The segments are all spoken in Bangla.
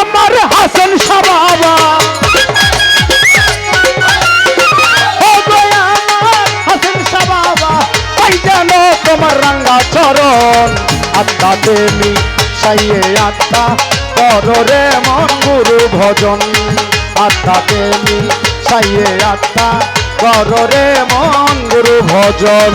আমার হাসান শাহ বাবা। তোমার রাঙ্গা চরণ, আত্মা তেমি সাইয়ে আত্মা, করো রে মন গুরু ভজন। আত্মা তেমি সাইয়ে আত্মা, করো মন গুরু ভজন।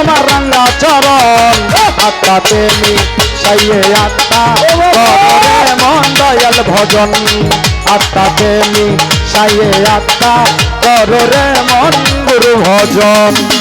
তোমার রাঙ্গা চরণ। আত্মা তেমি সাইয়ে আত্মা। মন দয়াল ভজন। আত্মা তেমি সাইয়ে আত্মা। করে রে মন গুরু ভজন।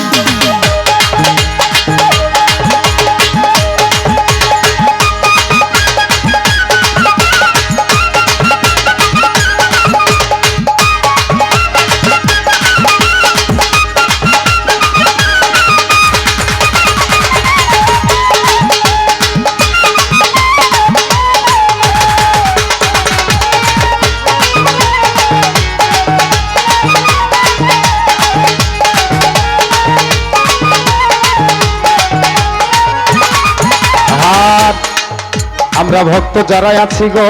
আমরা ভক্ত যারা আছি গো,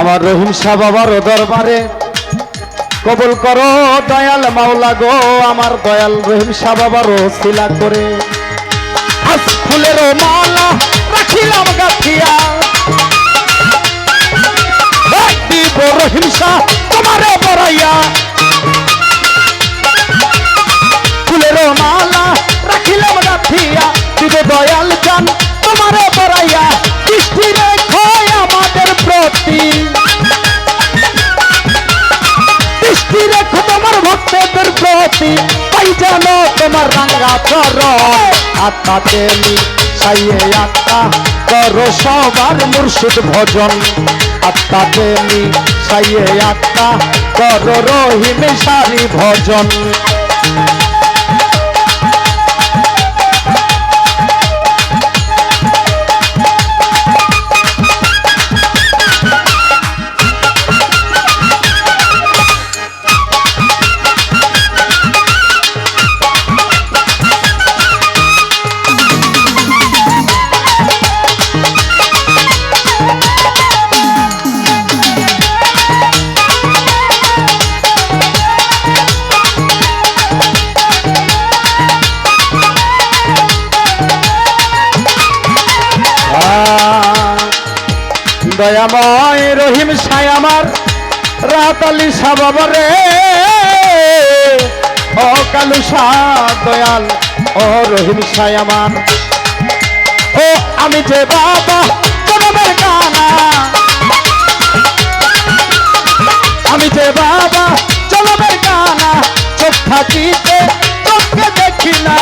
আমার রহিম শাহ বাবার দরবারে কবুল করো দয়াল মাওলা গো, আমার দয়াল রহিম শাহ বাবার শিলা করে। ফুলের মালা রাখিলাম গাথিয়া। দিব রহিম শাহ তোমারে বড়াইয়া। ফুলের মালা রাখিলাম গাথিয়া। রাঙ্গা চর আত্মা তেলি সাইয়ে আত্মা করো সবার মুর্শিদ ভজন। আত্মা তেলি সাইয়ে আত্মা করো রহিম সারি ভজন। দয়াময় রহিম সাই আমার, রাত আলী সাবাবরে ও কালু শাহ দয়াল, ও রহিম সাই আমার। ও, আমি যে বাবা জনমের কানা। আমি যে বাবা জনমের কানা। চোখ থাকিতে চোখকে দেখি না।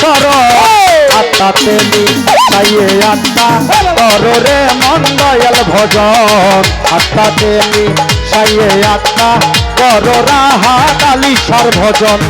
চর আত্মা তেলি চাইয়ে আত্মা। করো রে মন দয়াল ভজন। আত্মা তেলি চাইয়ে আত্মা। করো রাহা কালিসার ভজন।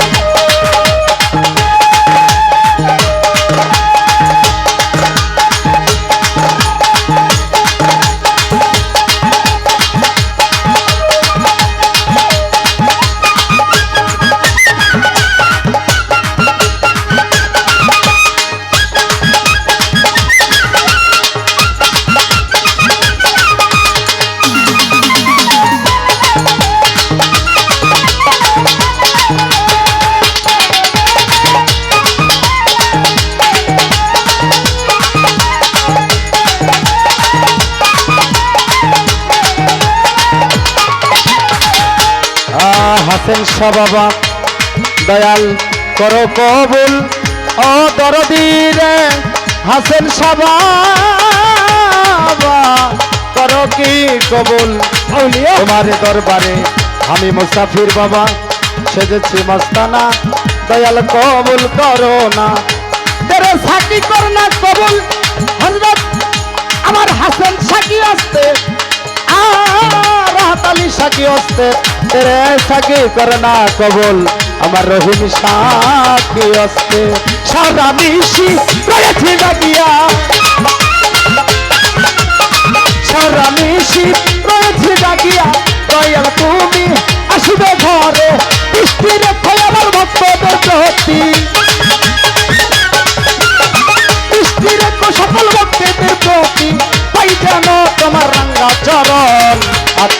হাসেন শাহ বাবা দয়াল করো কবুল। ও দরদিরে হাসেন শাহ বাবা করো কি কবুল? তোমার দরবারে আমি মুসাফির বাবা। সেজেছি মস্তানা। দয়াল কবুল করো না। তেরে সাকি কর না কবুল। হজরত আমার হাসান সাকি আসতে রাহাত আলী সাকি আসতে তেরে সাকি কর না কবুল। আমার রহিম সাকি আসতে সারা মিশি রয়েছে ডাকিয়া সারা মিশি রয়েছে ডাকিয়া দয়াল তুমি আসবে ঘরে বৃষ্টি রেখে আমার ভক্তদের প্রতি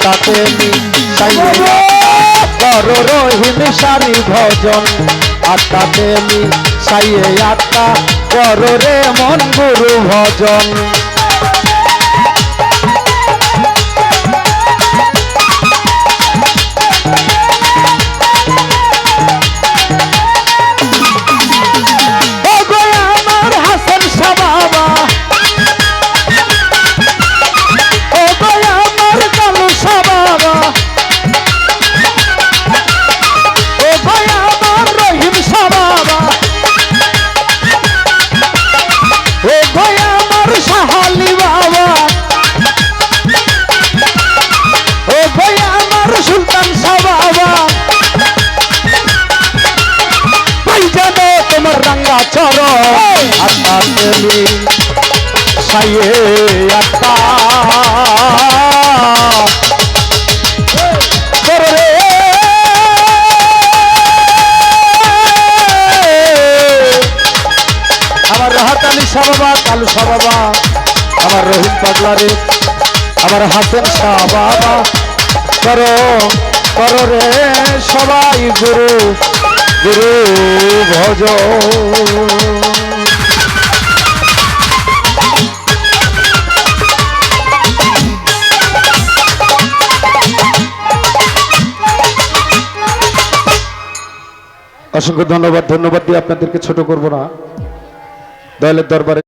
আত্মাতে করো রহিম সারি ভজন আত্মাতে মি সাইয়ে আত্মা করো রে মন গুরু ভজন। সাইয়ে আত্মা আমার রাহাত আলী শাহ বাবা কালু শাহ বাবা আমার রহিম পাগলা রে আমার হাসেন শাহ বাবা করো করো রে সবাই গুরু গুরু ভজ অসংখ্য ধন্যবাদ ধন্যবাদ দিয়ে আপনাদেরকে ছোট করব না। দয়ালের দরবারে